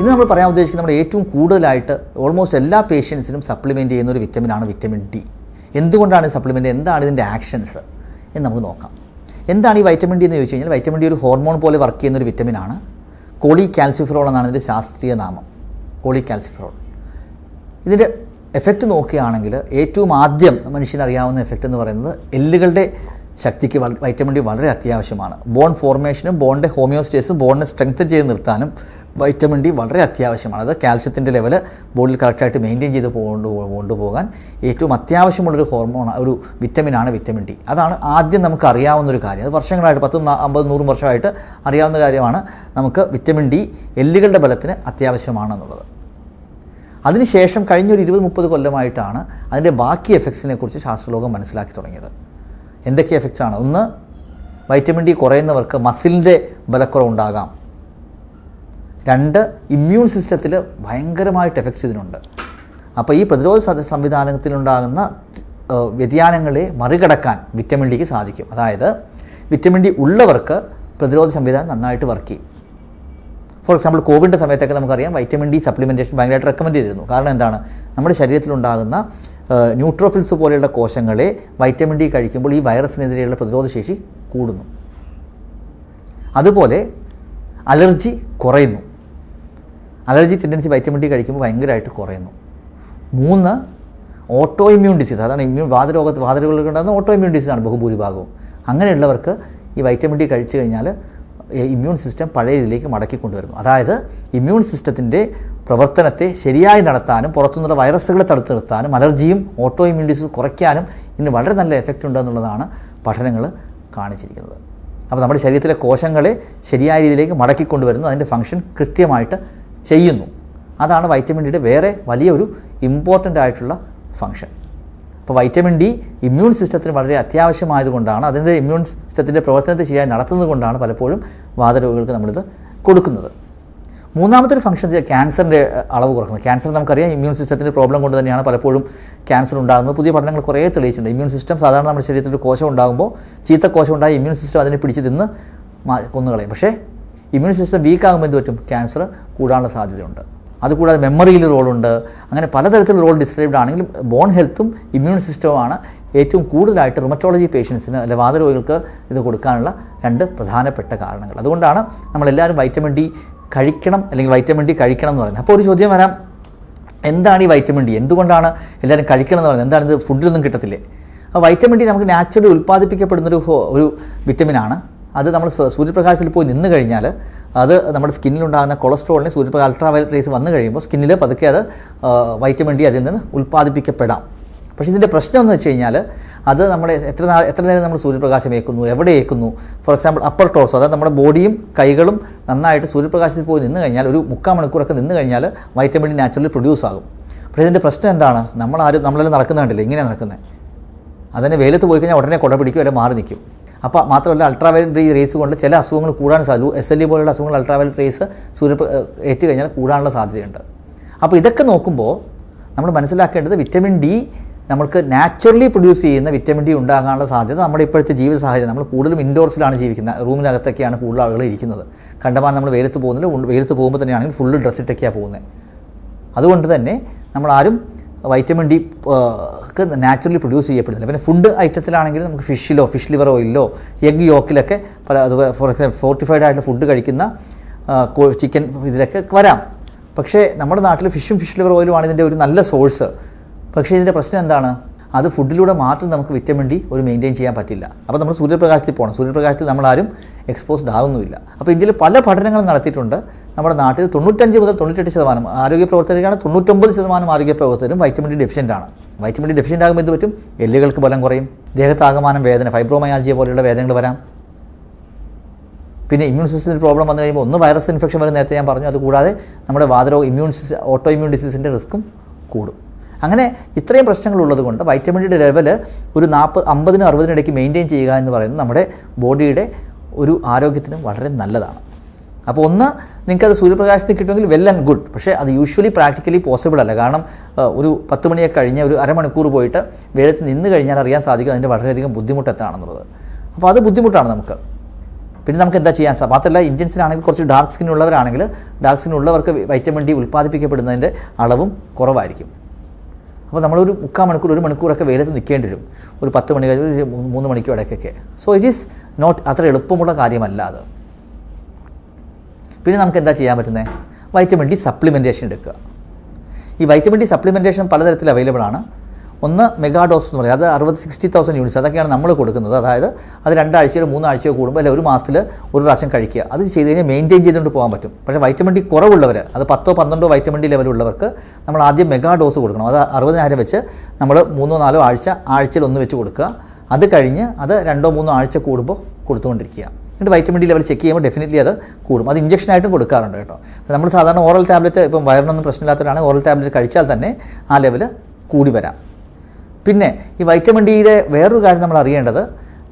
ഇന്ന് നമ്മൾ പറയാൻ ഉദ്ദേശിക്കുന്നത് നമ്മുടെ ഏറ്റവും കൂടുതലായിട്ട് ഓൾമോസ്റ്റ് എല്ലാ പേഷ്യൻസിനും സപ്ലിമെന്റ് ചെയ്യുന്ന ഒരു വിറ്റമിനാണ് വിറ്റമിൻ ഡി എന്തുകൊണ്ടാണ് ഈ സപ്ലിമെന്റ് എന്താണ് ഇതിന്റെ ആക്ഷൻസ് എന്ന് നമുക്ക് നോക്കാം. എന്താണ് ഈ വൈറ്റമിൻ ഡി എന്ന് ചോദിച്ചു കഴിഞ്ഞാൽ വൈറ്റമിൻ ഡി ഒരു ഹോർമോൺ പോലെ വർക്ക് ചെയ്യുന്ന ഒരു വിറ്റമിനാണ് കോളി കാൽസിഫറോൾ എന്നാണ് ഇതിന്റെ ശാസ്ത്രീയ നാമം. കോളി കാൽസിഫറോൾ ഇതിന്റെ എഫക്റ്റ് നോക്കുകയാണെങ്കിൽ ഏറ്റവും ആദ്യം മനുഷ്യന് അറിയാവുന്ന എഫക്റ്റ് എന്ന് പറയുന്നത് എല്ലുകളുടെ ശക്തിക്ക് വൈറ്റമിൻ ഡി വളരെ അത്യാവശ്യമാണ്. ബോൺ ഫോർമേഷനും ബോണിന്റെ ഹോമിയോസ്റ്റേസും ബോണിനെ സ്ട്രെങ്തൻ ചെയ്ത് നിർത്താനും വൈറ്റമിൻ ഡി വളരെ അത്യാവശ്യമാണ്. അത് കാൽഷ്യത്തിന്റെ ലെവൽ ബോഡിയിൽ കറക്റ്റായിട്ട് മെയിന്റെയിൻ ചെയ്ത് കൊണ്ടു കൊണ്ടുപോകാൻ ഏറ്റവും അത്യാവശ്യമുള്ളൊരു ഹോർമോൺ ഒരു വിറ്റമിനാണ് വിറ്റമിൻ ഡി. അതാണ് ആദ്യം നമുക്ക് അറിയാവുന്ന ഒരു കാര്യം. അത് വർഷങ്ങളായിട്ട് പത്തും അമ്പത് നൂറും വർഷമായിട്ട് അറിയാവുന്ന കാര്യമാണ് നമുക്ക് വിറ്റമിൻ ഡി എല്ലുകളുടെ ബലത്തിന് അത്യാവശ്യമാണെന്നുള്ളത്. അതിനുശേഷം കഴിഞ്ഞൊരു ഇരുപത് മുപ്പത് കൊല്ലമായിട്ടാണ് അതിന്റെ ബാക്കി എഫക്ട്സിനെ കുറിച്ച് ശാസ്ത്രലോകം മനസ്സിലാക്കി തുടങ്ങിയത്. എന്തൊക്കെ എഫക്ട്സാണ്? ഒന്ന് വൈറ്റമിൻ ഡി കുറയുന്നവർക്ക് മസിലിന്റെ ബലക്കുറവുണ്ടാകാം. രണ്ട് ഇമ്മ്യൂൺ സിസ്റ്റത്തിൽ ഭയങ്കരമായിട്ട് എഫക്ട്സ് ഇതിനുണ്ട് അപ്പോൾ ഈ പ്രതിരോധ സംവിധാനത്തിലുണ്ടാകുന്ന വ്യതിയാനങ്ങളെ മറികടക്കാൻ വിറ്റമിൻ ഡിക്ക് സാധിക്കും. അതായത് വിറ്റമിൻ ഡി ഉള്ളവർക്ക് പ്രതിരോധ സംവിധാനം നന്നായിട്ട് വർക്ക് ചെയ്യും. ഫോർ എക്സാമ്പിൾ കോവിഡിന്റെ സമയത്തൊക്കെ നമുക്കറിയാം വൈറ്റമിൻ ഡി സപ്ലിമെന്റേഷൻ ഭയങ്കരമായിട്ട് റെക്കമെൻഡ് ചെയ്തിരുന്നു. കാരണം എന്താണ്? നമ്മുടെ ശരീരത്തിലുണ്ടാകുന്ന ന്യൂട്രോഫിൽസ് പോലെയുള്ള കോശങ്ങളെ വൈറ്റമിൻ ഡി കഴിക്കുമ്പോൾ ഈ വൈറസിനെതിരെയുള്ള പ്രതിരോധ ശേഷി കൂടുന്നു. അതുപോലെ അലർജി കുറയുന്നു. അലർജി ടെൻഡൻസി വൈറ്റമിൻ ഡി കഴിക്കുമ്പോൾ ഭയങ്കരമായിട്ട് കുറയുന്നു. മൂന്ന് ഓട്ടോ ഇമ്മ്യൂൺ ഡിസീസ് അതാണ് ഇമ്മ്യൂൺ വാതരോഗത്ത് വാതരോഗങ്ങൾക്ക് ഉണ്ടാകുന്ന ഓട്ടോ ഇമ്മ്യൂൺ ഡിസീസാണ് ബഹുഭൂരിഭാഗവും. അങ്ങനെയുള്ളവർക്ക് ഈ വൈറ്റമിൻ ഡി കഴിച്ചു കഴിഞ്ഞാൽ ഇമ്മ്യൂൺ സിസ്റ്റം പഴയ രീതിയിലേക്ക് മടക്കി കൊണ്ടുവരുന്നു. അതായത് ഇമ്മ്യൂൺ സിസ്റ്റത്തിന്റെ പ്രവർത്തനത്തെ ശരിയായി നടത്താനും പുറത്തുനിന്നുള്ള വൈറസുകളെ തടുത്തു നിർത്താനും അലർജിയും ഓട്ടോ ഇമ്മ്യൂൺ ഡിസീസ് കുറയ്ക്കാനും ഇതിന് വളരെ നല്ല എഫക്റ്റ് ഉണ്ടെന്നുള്ളതാണ് പഠനങ്ങൾ കാണിച്ചിരിക്കുന്നത്. അപ്പോൾ നമ്മുടെ ശരീരത്തിലെ കോശങ്ങളെ ശരിയായ രീതിയിലേക്ക് മടക്കി കൊണ്ടുവരുന്നു. അതിന്റെ ഫംഗ്ഷൻ കൃത്യമായിട്ട് ചെയ്യുന്നു. അതാണ് വൈറ്റമിൻ ഡിയുടെ വേറെ വലിയൊരു ഇമ്പോർട്ടന്റ് ആയിട്ടുള്ള ഫംഗ്ഷൻ അപ്പോൾ വൈറ്റമിൻ ഡി ഇമ്മ്യൂൺ സിസ്റ്റത്തിന് വളരെ അത്യാവശ്യമായതുകൊണ്ടാണ് അതിന്റെ ഇമ്മ്യൂൺ സിസ്റ്റത്തിന്റെ പ്രവർത്തനത്തെ ശരിയായി നടത്തുന്നത് കൊണ്ടാണ് പലപ്പോഴും വാതരോഗികൾക്ക് നമ്മളിത് കൊടുക്കുന്നത്. മൂന്നാമത്തെ ഒരു ഫംഗ്ഷൻ ക്യാൻസറിന്റെ അളവ് കുറക്കുന്നത്. ക്യാൻസർ നമുക്കറിയാം ഇമ്മ്യൂൺ സിസ്റ്റത്തിന്റെ പ്രോബ്ലം കൊണ്ട് തന്നെയാണ് പലപ്പോഴും ക്യാൻസർ ഉണ്ടാകുന്നത്. പുതിയ പഠനങ്ങൾ കുറേ തെളിയിച്ചിട്ടുണ്ട്. ഇമ്മ്യൂൺ സിസ്റ്റം സാധാരണ നമ്മുടെ ശരീരത്തിൽ കോശം ഉണ്ടാകുമ്പോൾ ചീത്ത കോശം ഉണ്ടായി ഇമ്മ്യൂൺ സിസ്റ്റം അതിനെ പിടിച്ച് തിന്ന് കൊന്നുകളയും. പക്ഷേ ഇമ്മ്യൂൺ സിസ്റ്റം വീക്ക് ആകുമ്പോൾ എന്ത് പറ്റും? ക്യാൻസർ കൂടാനുള്ള സാധ്യതയുണ്ട്. അതുകൂടാതെ മെമ്മറിയിൽ റോളുണ്ട്. അങ്ങനെ പലതരത്തിലുള്ള റോൾ ഡിസ്ക്രൈബ്ഡ് ആണെങ്കിലും ബോൺ ഹെൽത്തും ഇമ്മ്യൂൺ സിസ്റ്റവുമാണ് ഏറ്റവും കൂടുതലായിട്ട് റുമറ്റോളജി പേഷ്യൻസിന് അല്ലെ വാതരോഗികൾക്ക് ഇത് കൊടുക്കാനുള്ള രണ്ട് പ്രധാനപ്പെട്ട കാരണങ്ങൾ. അതുകൊണ്ടാണ് നമ്മളെല്ലാവരും വൈറ്റമിൻ ഡി കഴിക്കണം അല്ലെങ്കിൽ വൈറ്റമിൻ ഡി കഴിക്കണം എന്ന് പറയുന്നത്. അപ്പോൾ ഒരു ചോദ്യം വരാം. എന്താണ് ഈ വൈറ്റമിൻ ഡി എന്തുകൊണ്ടാണ് എല്ലാവരും കഴിക്കണം എന്ന് പറയുന്നത്? എന്താണ് ഇത്? ഫുഡിലൊന്നും കിട്ടത്തില്ലേ? അപ്പോൾ വൈറ്റമിൻ ഡി നമുക്ക് നാച്ചുറലി ഉൽപ്പാദിപ്പിക്കപ്പെടുന്നൊരു ഒരു വിറ്റമിനാണ് അത് നമ്മൾ സൂര്യപ്രകാശത്തിൽ പോയി നിന്ന് കഴിഞ്ഞാൽ അത് നമ്മുടെ സ്കിന്നിലുണ്ടാകുന്ന കൊളസ്ട്രോളിന് സൂര്യപ്രകാശ അൾട്രാവയലറ്റ് റേസ് വന്നു കഴിയുമ്പോൾ സ്കിന്നിൽ പതുക്കെ അത് വൈറ്റമിൻ ഡി അതിൽ നിന്ന് ഉൽപ്പാദിപ്പിക്കപ്പെടാം. പക്ഷേ ഇതിന്റെ പ്രശ്നം എന്ന് വെച്ച് കഴിഞ്ഞാൽ അത് നമ്മുടെ എത്ര നാൾ എത്ര നേരം നമ്മൾ സൂര്യപ്രകാശം ഏൽക്കുന്നു എവിടെ ഏൽക്കുന്നു? ഫോർ എക്സാമ്പിൾ അപ്പർ ടോർസോ അതായത് നമ്മുടെ ബോഡിയും കൈകളും നന്നായിട്ട് സൂര്യപ്രകാശത്തിൽ പോയി നിന്ന് കഴിഞ്ഞാൽ ഒരു മുക്കാൽ മണിക്കൂറൊക്കെ നിന്ന് കഴിഞ്ഞാൽ വൈറ്റമിൻ ഡി നാച്ചുറലി പ്രൊഡ്യൂസ് ആകും. പക്ഷേ ഇതിന്റെ പ്രശ്നം എന്താണ്? നമ്മളാരും നമ്മളെല്ലാം നടക്കുന്നുണ്ടല്ലോ? ഇങ്ങനെയാണ് നടക്കുന്നത് അതിനെ വെയിലത്ത് പോയി കഴിഞ്ഞാൽ ഉടനെ കുട പിടിക്കും മാറി നിൽക്കും അപ്പോൾ മാത്രമല്ല അൾട്രാവയലറ്റ് റേസ് കൊണ്ട് ചില അസുഖങ്ങൾ കൂടാൻ സാധ്യത എസ് എൽ ഇ പോലുള്ള അസുഖങ്ങൾ അൾട്രാവയലറ്റ് റേസ് സൂര്യ ഏറ്റ് കഴിഞ്ഞാൽ കൂടാനുള്ള സാധ്യതയുണ്ട്. അപ്പോൾ ഇതൊക്കെ നോക്കുമ്പോൾ നമ്മൾ മനസ്സിലാക്കേണ്ടത് വിറ്റമിൻ ഡി നമുക്ക് നാച്ചുറലി പ്രൊഡ്യൂസ് ചെയ്യുന്ന വിറ്റമിൻ ഡി ഉണ്ടാകാനുള്ള സാധ്യത നമ്മുടെ ഇപ്പോഴത്തെ ജീവിത സാഹചര്യം. നമ്മൾ കൂടുതലും ഇൻഡോർസിലാണ് ജീവിക്കുന്നത്. റൂമിനകത്തൊക്കെയാണ് കൂടുതൽ ആളുകൾ ഇരിക്കുന്നത്. കണ്ടമാനം നമ്മൾ വെയിലത്ത് പോകുന്നില്ല വെയിലത്ത് പോകുമ്പോൾ തന്നെയാണെങ്കിൽ ഫുള്ള് ഡ്രസ്സിട്ടൊക്കെയാണ് പോകുന്നത് അതുകൊണ്ട് തന്നെ നമ്മളാരും വൈറ്റമിൻ ഡി ഒക്കെ നാച്ചുറലി പ്രൊഡ്യൂസ് ചെയ്യപ്പെടുന്നില്ല. പിന്നെ ഫുഡ് ഐറ്റത്തിലാണെങ്കിൽ നമുക്ക് ഫിഷിലോ ഫിഷ് ലിവർ ഓയിലോ എഗ് യോക്കിലൊക്കെ പല അതുപോലെ ഫോർ എക്സാമ്പിൾ ഫോർട്ടിഫൈഡ് ആയിട്ടുള്ള ഫുഡ് കഴിക്കുന്ന ചിക്കൻ ഇതിലൊക്കെ വരാം. പക്ഷേ നമ്മുടെ നാട്ടിൽ ഫിഷും ഫിഷ് ലിവർ ഓയിലുമാണ് ഇതിന്റെ ഒരു നല്ല സോഴ്സ് പക്ഷേ ഇതിന്റെ പ്രശ്നം എന്താണ്? അത് ഫുഡിലൂടെ മാത്രം നമുക്ക് വിറ്റമിൻ ഡി ഒരു മെയിന്റെയിൻ ചെയ്യാൻ പറ്റില്ല. അപ്പോൾ നമ്മൾ സൂര്യപ്രകാശത്തിൽ പോകണം സൂര്യപ്രകാശത്തിൽ നമ്മളാരും എക്സ്പോസ്ഡ് ആകുന്നുമില്ല അപ്പോൾ ഇന്ത്യയിൽ പല പഠനങ്ങളും നടത്തിയിട്ടുണ്ട്. നമ്മുടെ നാട്ടിൽ തൊണ്ണൂറ്റഞ്ച് മുതൽ തൊണ്ണൂറ്റെട്ട് ശതമാനം ആരോഗ്യ പ്രവർത്തകരാണ്. തൊണ്ണൂറ്റൊമ്പത് ശതമാനം ആരോഗ്യ പ്രവർത്തകരും വൈറ്റമിൻ ഡി ഡെഫിഷ്യന്റ് ആണ്. വൈറ്റമിൻ ഡി ഡെഫിഷ്യന്റ് ആകുമ്പോൾ എന്ത് പറ്റും? എല്ലുകൾക്ക് ബലം കുറയും. ദേഹത്താകമാനം വേദന ഫൈബ്രോമയാൾജിയ പോലെയുള്ള വേദനകൾ വരാം. പിന്നെ ഇമ്മ്യൂൺ സിസ്റ്റത്തിൽ പ്രോബ്ലം വന്നു കഴിയുമ്പോൾ ഒന്ന് വൈറസ് ഇൻഫെക്ഷൻ വരെ നേരത്തെ ഞാൻ പറഞ്ഞു. അതുകൂടാതെ നമ്മുടെ വാതരോഗ ഇമ്മ്യൂൺ സിസ്റ്റം ഓട്ടോ ഇമ്മ്യൂൺ ഡിസീസിന്റെ റിസ്ക്കും കൂടും. അങ്ങനെ ഇത്രയും പ്രശ്നങ്ങളുള്ളത് കൊണ്ട് വൈറ്റമിൻ ഡിയുടെ ലെവൽ ഒരു നാൽപ്പത് അമ്പതിനും അറുപതിനും ഇടയ്ക്ക് മെയിന്റെയിൻ ചെയ്യുക എന്ന് പറയുന്നത് നമ്മുടെ ബോഡിയുടെ ഒരു ആരോഗ്യത്തിനും വളരെ നല്ലതാണ്. അപ്പോൾ ഒന്ന് നിങ്ങൾക്കത് സൂര്യപ്രകാശത്തിൽ കിട്ടുമെങ്കിൽ വെൽ ആൻഡ് ഗുഡ് പക്ഷേ അത് യൂഷ്വലി പ്രാക്ടിക്കലി പോസിബിൾ അല്ല. കാരണം ഒരു പത്ത് മണിയൊക്കെ കഴിഞ്ഞ് ഒരു അരമണിക്കൂർ പോയിട്ട് വെയിലത്ത് നിന്ന് കഴിഞ്ഞാൽ അറിയാൻ സാധിക്കും അതിന്റെ വളരെയധികം ബുദ്ധിമുട്ട് എത്താണെന്നുള്ളത് അപ്പോൾ അത് ബുദ്ധിമുട്ടാണ് നമുക്ക്. പിന്നെ നമുക്ക് എന്താ ചെയ്യാൻ സാ മാത്രമല്ല ഇന്ത്യൻസിനാണെങ്കിൽ കുറച്ച് ഡാർക്ക് സ്കിൻ ഉള്ളവരാണെങ്കിൽ ഡാർക്ക് സ്കിൻ ഉള്ളവർക്ക് വൈറ്റമിൻ ഡി ഉൽപ്പാദിപ്പിക്കപ്പെടുന്നതിന്റെ അളവും കുറവായിരിക്കും. അപ്പോൾ നമ്മളൊരു മുക്കാൽ മണിക്കൂർ ഒരു മണിക്കൂറൊക്കെ വെയിലത്ത് നിൽക്കേണ്ടി വരും. ഒരു പത്ത് മണി കഴിഞ്ഞ് മൂന്ന് മണിക്കൂർ ഇടയ്ക്കൊക്കെ. സോ ഇറ്റ് ഈസ് നോട്ട് അത്ര എളുപ്പമുള്ള കാര്യമല്ല അത്. പിന്നെ നമുക്ക് എന്താ ചെയ്യാൻ പറ്റുന്നത് വൈറ്റമിൻ ഡി സപ്ലിമെന്റേഷൻ എടുക്കുക. ഈ വൈറ്റമിൻ ഡി സപ്ലിമെന്റേഷൻ പലതരത്തിൽ അവൈലബിൾ ആണ്. ഒന്ന് മെഗാഡോസ് എന്ന് പറയും. അത് അറുപത് സിക്സ്റ്റി തൗസൻഡ് യൂണിറ്റ്സ് അതൊക്കെയാണ് നമ്മൾ കൊടുക്കുന്നത്. അതായത് അത് രണ്ടാഴ്ചയോ മൂന്നാഴ്ചയോ കൂടുമ്പോൾ അല്ലെങ്കിൽ ഒരു മാസത്തിൽ ഒരു പ്രാവശ്യം കഴിക്കുക. അത് ചെയ്ത് കഴിഞ്ഞാൽ മെയിന്റെയിൻ ചെയ്തുകൊണ്ട് പോകാൻ പറ്റും. പക്ഷേ വൈറ്റമിൻ ഡി കുറവുള്ളവർ അത് പത്തോ പന്ത്രണ്ടോ വൈറ്റമിൻ ഡി ലെവലുള്ളവർക്ക് നമ്മൾ ആദ്യം മെഗാ ഡോസ് കൊടുക്കണം. അത് അറുപതിനായിരം വെച്ച് നമ്മൾ മൂന്നോ നാലോ ആഴ്ച ആഴ്ചയിൽ ഒന്ന് വെച്ച് കൊടുക്കുക. അത് കഴിഞ്ഞ് അത് രണ്ടോ മൂന്നോ ആഴ്ച കൂടുമ്പോൾ കൊടുത്തുകൊണ്ടിരിക്കുക. എന്നിട്ട് വൈറ്റമിൻ ഡി ലെവൽ ചെക്ക് ചെയ്യുമ്പോൾ ഡെഫിനറ്റ്ലി അത് കൂടും. അത് ഇഞ്ചക്ഷനായിട്ടും കൊടുക്കാറുണ്ട് കേട്ടോ. നമ്മൾ സാധാരണ ഓറൽ ടാബ്ലറ്റ് ഇപ്പം വയറിനൊന്നും പ്രശ്നമില്ലാത്തവരാണ് ഓറൽ ടാബ്ലറ്റ് കഴിച്ചാൽ തന്നെ ആ ലെവൽ കൂടി വരാം. പിന്നെ ഈ വൈറ്റമിൻ ഡിയുടെ വേറൊരു കാര്യം നമ്മൾ അറിയേണ്ടത്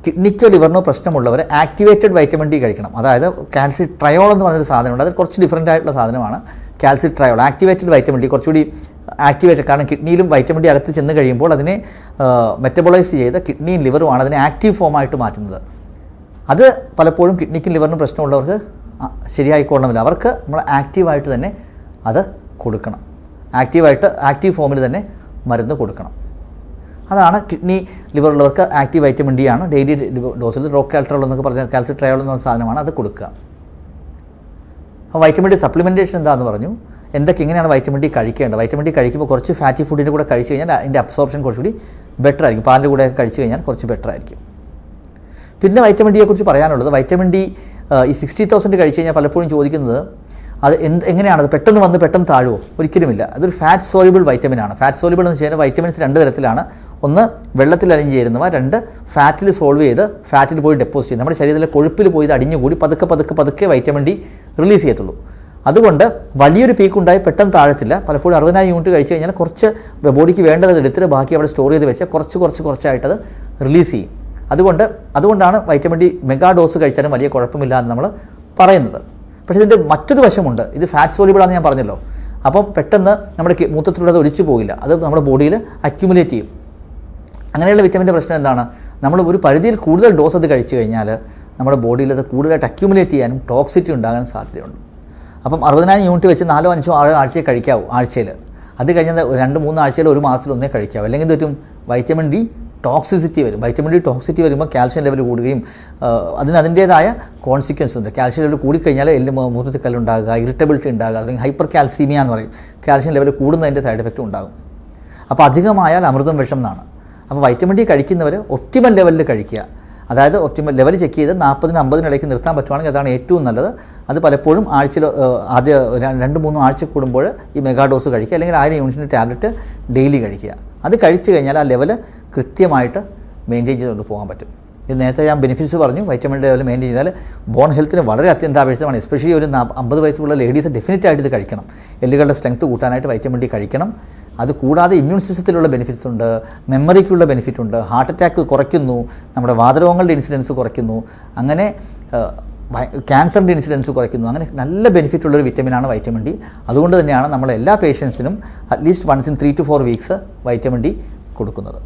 കിഡ്നിക്കോ ലിവറിനോ പ്രശ്നമുള്ളവർ ആക്ടിവേറ്റഡ് വൈറ്റമിൻ ഡി കഴിക്കണം. അതായത് കാൽസി ട്രയോൾ എന്ന് പറഞ്ഞൊരു സാധനമുണ്ട്. അത് കുറച്ച് ഡിഫറന്റ് ആയിട്ടുള്ള സാധനമാണ്. Calcitriol activated vitamin D കുറച്ചുകൂടി ആക്ടിവേറ്റഡ് കാരണം കിഡ്നിയിലും വൈറ്റമിൻ ഡി അകത്ത് ചെന്ന് കഴിയുമ്പോൾ അതിനെ മെറ്റബോളൈസ് ചെയ്ത് കിഡ്നിയും ലിവറുമാണ് അതിനെ ആക്റ്റീവ് ഫോമായിട്ട് മാറ്റുന്നത്. അത് പലപ്പോഴും കിഡ്നിക്കും ലിവറിനും പ്രശ്നമുള്ളവർക്ക് ശരിയായിക്കൊള്ളണമെന്നില്ല അവർക്ക് നമ്മൾ ആക്റ്റീവായിട്ട് തന്നെ അത് കൊടുക്കണം. ആക്റ്റീവായിട്ട് ആക്റ്റീവ് ഫോമിൽ തന്നെ മരുന്ന് കൊടുക്കണം. അതാണ് കിഡ്നി ലിവർ ഉള്ളവർക്ക് ആക്റ്റീവ് വൈറ്റമിൻ ഡി ആണ്. ഡെയിലി ഡോസിൽ റോക്ക് കാൽട്രോൾ എന്നൊക്കെ പറഞ്ഞ കാൽസ്യം ട്രയോൾ എന്ന് സാധനമാണ് അത് കൊടുക്കുക. അപ്പോൾ വൈറ്റമിൻ ഡി സപ്ലിമെന്റേഷൻ എന്താണെന്ന് പറഞ്ഞു? എന്തൊക്കെ എങ്ങനെയാണ് വൈറ്റമിൻ ഡി കഴിക്കേണ്ടത്? വൈറ്റമിൻ ഡി കഴിക്കുമ്പോൾ കുറച്ച് ഫാറ്റി ഫുഡിന്റെ കൂടെ കഴിച്ചു കഴിഞ്ഞാൽ അതിന്റെ അബ്സോർപ്ഷൻ കുറച്ചുകൂടി ബെറ്റർ ആയിരിക്കും. പാലിന്റെ കൂടെ കഴിച്ചു കഴിഞ്ഞാൽ കുറച്ച് ബെറ്റർ ആയിരിക്കും. പിന്നെ വൈറ്റമിൻ ഡിയെക്കുറിച്ച് പറയാനുള്ളത്. വൈറ്റമിൻ ഡി ഈ സിക്സ്റ്റി തൗസൻഡ് കഴിച്ച് കഴിഞ്ഞാൽ പലപ്പോഴും ചോദിക്കുന്നത് അത് എന്ത് എങ്ങനെയാണ് അത് പെട്ടെന്ന് വന്ന് പെട്ടെന്ന് താഴുമോ ഒരിക്കലുമില്ല. അതൊരു ഫാറ്റ് സോലിബിൾ വൈറ്റമിൻ ആണ്. ഫാറ്റ് സോലിബിൾ എന്ന് വെച്ചാൽ വൈറ്റമിൻസ് രണ്ട് തരത്തിലാണ്. ഒന്ന് വെള്ളത്തിൽ അലിഞ്ഞ് ചേരുന്നവ. രണ്ട് ഫാറ്റിൽ സോൾവ് ചെയ്ത് ഫാറ്റിൽ പോയി ഡെപ്പോസിറ്റ് ചെയ്യും നമ്മുടെ ശരീരത്തിലെ കൊഴുപ്പിൽ പോയി ഇത് അടിഞ്ഞുകൂടി പതുക്കെ പതുക്കെ പതുക്കെ വൈറ്റമിൻ ഡി റിലീസ് ചെയ്യത്തുള്ളൂ. അതുകൊണ്ട് വലിയൊരു പീക്ക് ഉണ്ടായി പെട്ടെന്ന് താഴത്തില്ല. പലപ്പോഴും അറുപതിനായിരം യൂണിറ്റ് കഴിച്ച് കഴിഞ്ഞാൽ കുറച്ച് ബോഡിക്ക് വേണ്ടത് എടുത്തിട്ട് ബാക്കി അവിടെ സ്റ്റോർ ചെയ്ത് വെച്ച് കുറച്ച് കുറച്ച് കുറച്ചായിട്ടത് റിലീസ് ചെയ്യും. അതുകൊണ്ട് അതുകൊണ്ടാണ് വൈറ്റമിൻ ഡി മെഗാ ഡോസ് കഴിച്ചാലും വലിയ കുഴപ്പമില്ല എന്ന് നമ്മൾ പറയുന്നത്. പക്ഷേ ഇതിന്റെ മറ്റൊരു വശമുണ്ട്. ഇത് ഫാറ്റ് സോലിബിൾ ആണെന്ന് ഞാൻ പറഞ്ഞല്ലോ. അപ്പം പെട്ടെന്ന് നമ്മുടെ മൂത്രത്തിലൂടെ മൂത്രത്തിലുള്ളത് ഒലിച്ചു പോകില്ല. അത് നമ്മുടെ ബോഡിയിൽ അക്യുമുലേറ്റ് ചെയ്യും. അങ്ങനെയുള്ള വിറ്റമിന്റെ പ്രശ്നം എന്താണ്? നമ്മൾ ഒരു പരിധിയിൽ കൂടുതൽ ഡോസ് അത് കഴിച്ചു കഴിഞ്ഞാൽ നമ്മുടെ ബോഡിയിൽ അത് കൂടുതലായിട്ട് അക്യുമുലേറ്റ് ചെയ്യാനും ടോക്സിറ്റി ഉണ്ടാകാനും സാധ്യതയുണ്ട്. അപ്പം അറുപതിനായിരം യൂണിറ്റ് വെച്ച് നാലോ അഞ്ചോ ആറോ ആഴ്ചയെ കഴിക്കാവൂ ആഴ്ചയിൽ അത് കഴിഞ്ഞാൽ രണ്ട് മൂന്ന് ആഴ്ചയിൽ ഒരു മാസത്തിൽ ഒന്നേ കഴിക്കാവൂ. അല്ലെങ്കിൽ എന്ത് പറ്റും? വൈറ്റമിൻ ഡി ടോക്സിസിറ്റി വരും. വൈറ്റമിൻ ഡി ടോക്സിറ്റി വരുമ്പോൾ കാൽഷ്യം ലെവൽ കൂടുകയും അതിന് അതിന്റേതായ കോൺസിക്വൻസ് ഉണ്ട്. കാൽഷ്യം ലെവൽ കൂടിക്കഴിഞ്ഞാൽ എല്ല് മൂത്രത്തിൽ കല്ലുണ്ടാകുക ഇറിറ്റബിലിറ്റി ഉണ്ടാകുക അല്ലെങ്കിൽ ഹൈപ്പർ കാൽസീമിയ എന്ന് പറയും. കാൽഷ്യം ലെവൽ കൂടുന്നതിന്റെ സൈഡ് എഫക്റ്റ് ഉണ്ടാകും. അപ്പോൾ അധികമായാൽ അമൃതം വിഷം എന്നാണ്. അപ്പോൾ വൈറ്റമിൻ ഡി കഴിക്കുന്നവർ ഒപ്റ്റിമൽ ലെവലിൽ കഴിക്കുക. അതായത് ഒപ്റ്റിമൽ ലെവൽ ചെക്ക് ചെയ്ത് നാൽപ്പതിന് അമ്പതിന് ഇടയ്ക്ക് നിർത്താൻ പറ്റുവാണെങ്കിൽ അതാണ് ഏറ്റവും നല്ലത്. അത് പലപ്പോഴും ആഴ്ചയിൽ ആദ്യം രണ്ട് മൂന്ന് ആഴ്ച കൂടുമ്പോൾ ഈ മെഗാ ഡോസ് കഴിക്കുക. അല്ലെങ്കിൽ ആയിരം യൂണിറ്റിന്റെ ടാബ്ലറ്റ് ഡെയിലി കഴിക്കുക. അത് കഴിച്ചു കഴിഞ്ഞാൽ ആ ലെവൽ കൃത്യമായിട്ട് മെയിന്റെയിൻ ചെയ്തുകൊണ്ട് പോകാൻ പറ്റും. ഇത് നേരത്തെ ഞാൻ ബെനിഫിറ്റ്സ് പറഞ്ഞു വൈറ്റമിൻ ഡി ലെവൽ മെയിന്റെയിൻ ചെയ്താൽ ബോൺ ഹെൽത്തിന് വളരെ അത്യന്താപേക്ഷിതമാണ്. എസ്പെഷ്യലി ഒരു അമ്പത് വയസ്സുള്ള ലേഡീസ് ഡെഫിനറ്റ് ആയിട്ട് ഇത് കഴിക്കണം. എല്ലുകളുടെ സ്ട്രെങ്ത് കൂട്ടാനായിട്ട് വൈറ്റമിൻ ഡി കഴിക്കണം. അത് കൂടാതെ ഇമ്മ്യൂൺ സിസ്റ്റത്തിലുള്ള ബെനിഫിറ്റ്സ് ഉണ്ട് മെമ്മറിക്കുള്ള ബെനിഫിറ്റ് ഉണ്ട് ഹാർട്ട് അറ്റാക്ക് കുറയ്ക്കുന്നു നമ്മുടെ വാതരോഗങ്ങളുടെ ഇൻസിഡൻസ് കുറയ്ക്കുന്നു. അങ്ങനെ ക്യാൻസറിന്റെ ഇൻസിഡൻസ് കുറയ്ക്കുന്നു. അങ്ങനെ നല്ല ബെനിഫിറ്റ് ഉള്ളൊരു വിറ്റമിനാണ് വൈറ്റമിൻ ഡി അതുകൊണ്ട് തന്നെയാണ് നമ്മൾ എല്ലാ പേഷ്യൻസിനും at least once in three to four weeks vitamin D കൊടുക്കുന്നത്.